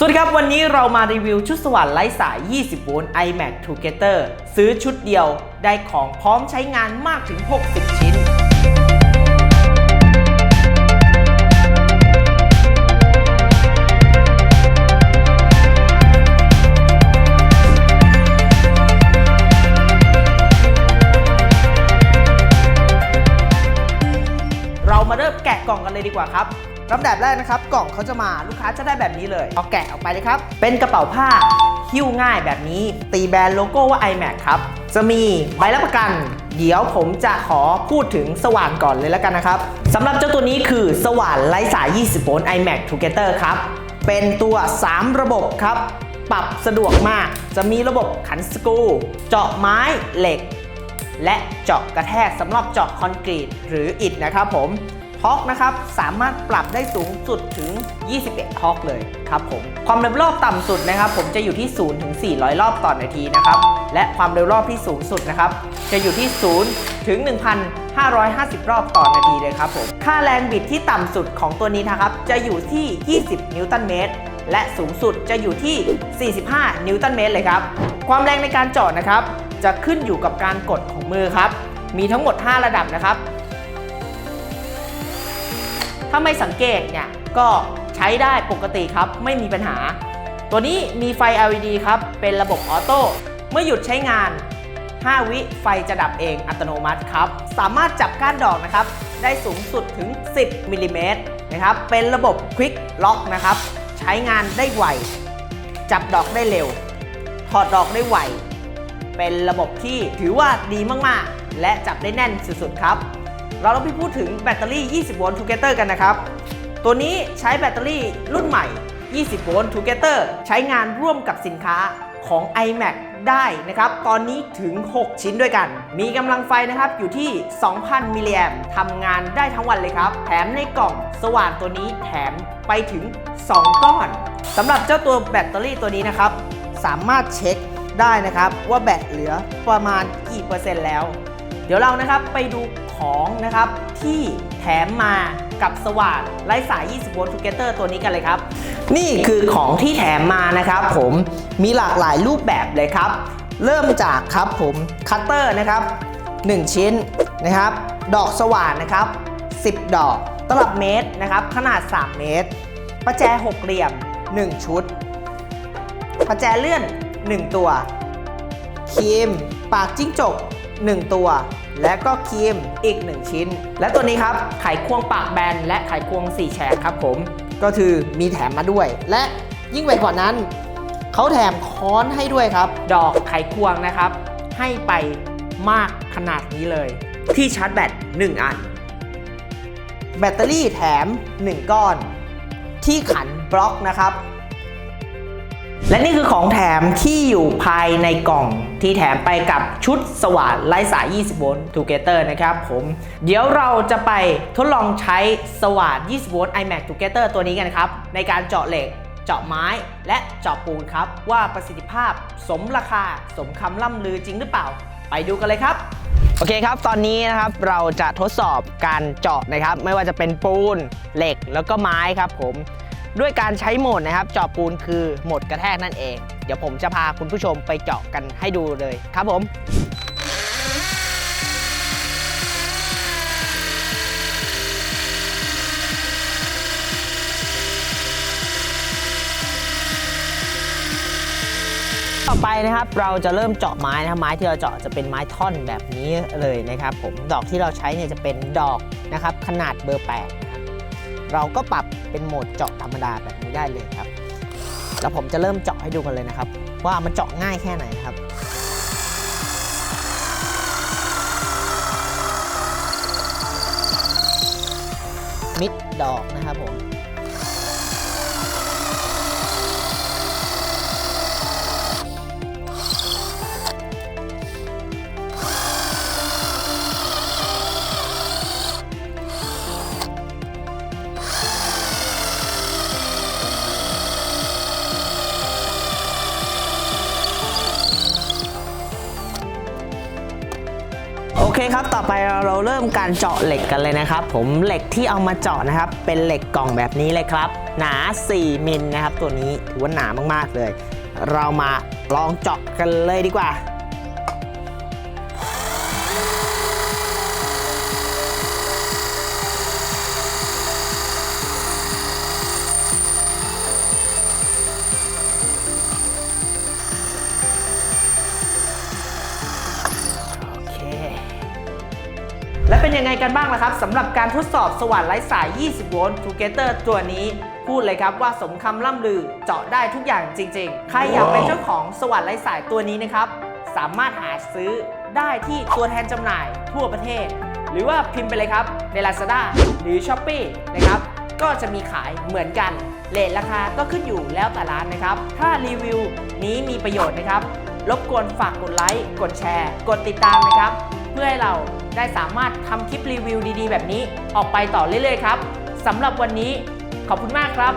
สวัสดีครับ วันนี้เรามารีวิวชุดสว่านไร้สาย 20 โวลต์ iMac Together ซื้อชุดเดียวได้ของพร้อมใช้งานมากถึง 60 ชิ้น เรามาเริ่มแกะกล่องกันเลยดีกว่าครับ ลำดับแรกนะครับ กล่องเขาจะมาลูกค้าจะได้แบบนี้เลยเอาแกะออกไปเลยครับ เป็นกระเป๋าผ้าหิ้วง่ายแบบนี้ ตีแบรนด์โลโก้ว่า iMac ครับ จะมีใบรับประกัน เดี๋ยวผมจะขอพูดถึงสว่านก่อนเลยแล้วกันนะครับสำหรับเจ้าตัวนี้คือสว่านไร้สาย 20 โวลต์ iMac Together ครับ เป็นตัว 3 ระบบครับ ปรับสะดวกมาก จะมีระบบขันสกรูเจาะไม้เหล็ก และเจาะกระแทกสำหรับเจาะคอนกรีตหรืออิฐนะครับผม ฮอกนะครับสามารถปรับได้สูงสุดถึง 21ฮอกเลยครับผมความเร็วรอบต่ำสุดนะครับผมจะอยู่ที่0ถึง400 รอบต่อนาทีนะครับและความเร็วรอบที่สูงสุดนะครับจะอยู่ที่0ถึง1,550 รอบต่อนาทีเลยครับผมค่าแรงบิดที่ต่ำสุดของตัวนี้นะครับจะอยู่ที่ 20 นิวตันเมตรและสูงสุดจะอยู่ที่ 45 นิวตันเมตรเลยครับ ความแรงในการเจาะนะครับ จะขึ้นอยู่กับการกดของมือครับ มีทั้งหมด 5 ระดับนะครับ ถ้าไม่สังเกตเนี่ยก็ใช้ได้ปกติครับไม่มีปัญหา ตัวนี้มีไฟ LED ครับเป็นระบบออโต้เมื่อหยุดใช้งาน 5 วิไฟจะดับเองอัตโนมัติครับ สามารถจับก้านดอกนะครับ ได้สูงสุดถึง 10มิลลิเมตรนะครับ เป็นระบบ Quick Lock นะครับ ใช้งานได้ไว จับดอกได้เร็ว ถอดดอกได้ไว เป็นระบบที่ถือว่าดีมาก ๆ และจับได้แน่นสุด ๆ ครับ เราต้องไปพูดถึงแบตเตอรี่ 20 โวลต์ Together กันนะครับ ตัวนี้ใช้แบตเตอรี่รุ่นใหม่ 20 โวลต์ Together ใช้งานร่วมกับสินค้าของ iMac ได้นะครับ ตอนนี้ถึง 6 ชิ้นด้วยกัน มีกำลังไฟนะครับอยู่ที่ 2,000 มิลลิแอมทำงานได้ทั้งวันเลยครับ แถมในกล่องสว่านตัวนี้แถมไปถึง 2 ก้อนสำหรับเจ้าตัวแบตเตอรี่ตัวนี้นะครับ สามารถเช็คได้นะครับว่าแบตเหลือประมาณกี่เปอร์เซ็นต์แล้ว เดี๋ยวเรานะครับไปดู ของนะครับที่แถมมากับสว่านไร้สาย 20 โวลต์ Together ตัวนี้กันเลยครับ นี่คือของที่แถมมานะครับผมมีหลากหลายรูปแบบเลยครับ เริ่มจากครับผมคัตเตอร์นะครับ 1 ชิ้นนะครับ ดอกสว่านนะครับ 10 ดอกตลับเมตรนะครับ ขนาด 3 เมตร ประแจหกเหลี่ยม 1 ชุด ประแจเลื่อน 1 ตัวครีมปากจิ้งจก 1 ตัว และก็ครีมอีก 1 ชิ้น และตัวนี้ครับไขควงปากแบนและไขควง4แฉกครับผมก็คือมีแถมมาด้วย และยิ่งไปกว่านั้นเขาแถมค้อนให้ด้วยครับ ดอกไขควงนะครับ ให้ไปมากขนาดนี้เลย ที่ชาร์จแบต1 อัน แบตเตอรี่แถม 1 ก้อน ที่ขันบล็อกนะครับ และนี่คือของแถมที่อยู่ภายในกล่องที่แถมไปกับชุดสว่านไร้สาย 20 โวลต์ Together นะครับผม เดี๋ยวเราจะไปทดลองใช้สว่าน 20 โวลต์ iMac Together ตัวนี้กันครับ ในการเจาะเหล็ก เจาะไม้ และเจาะปูนครับ ว่าประสิทธิภาพสมราคา สมคำล่ำลือจริงหรือเปล่า ไปดูกันเลยครับโอเคครับ ตอนนี้นะครับเราจะทดสอบการเจาะนะครับ ไม่ว่าจะเป็นปูนเหล็กแล้วก็ไม้ครับผม ด้วยการใช้โหมดนะครับเจาะปูนคือโหมดกระแทกนั่นเอง เดี๋ยวผมจะพาคุณผู้ชมไปเจาะกันให้ดูเลยครับผมต่อไปนะครับเราจะเริ่มเจาะไม้นะครับไม้ที่เราเจาะจะเป็นไม้ท่อนแบบนี้เลยนะครับ ผมดอกที่เราใช้เนี่ยจะเป็นดอกนะครับขนาดเบอร์8 เราก็ปรับเป็นโหมดเจาะธรรมดาแบบนี้ได้เลยครับ แล้วผมจะเริ่มเจาะให้ดูกันเลยนะครับ ว่ามันเจาะง่ายแค่ไหนครับมิดดอกนะครับผม เคเคครับ ต่อไปเราเริ่มการเจาะเหล็กกันเลยนะครับ ผมเหล็กที่เอามาเจาะนะครับ เป็นเหล็กกล่องแบบนี้เลยครับ หนา 4 มิลนะครับ ตัวนี้ถือว่าหนามากๆเลย เรามาลองเจาะกันเลยดีกว่า และเป็นยังไงกันบ้างล่ะครับสำหรับการทดสอบสว่านไร้สาย 20 โวลต์ Together ตัวนี้ พูดเลยครับว่าสมคำล่ำลือเจาะได้ทุกอย่างจริง ๆ ใครอยากเป็นเจ้าของสว่านไร้สายตัวนี้นะครับ สามารถหาซื้อได้ที่ตัวแทนจำหน่ายทั่วประเทศ หรือว่าพิมพ์ไปเลยครับใน Lazada หรือ s h อ p e e นะครับก็จะมีขายเหมือนกันเลทราคาก็ขึ้นอยู่แล้วแต่ร้านนะครับ ถ้ารีวิวนี้มีประโยชน์นะครับ รบกวนฝากกดไลค์ กดแชร์ กดติดตามนะครับ พื่อให้เราได้สามารถทำคลิปรีวิวดีๆ แบบนี้ออกไปต่อเรื่อยๆครับสำหรับวันนี้ขอบคุณมากครับ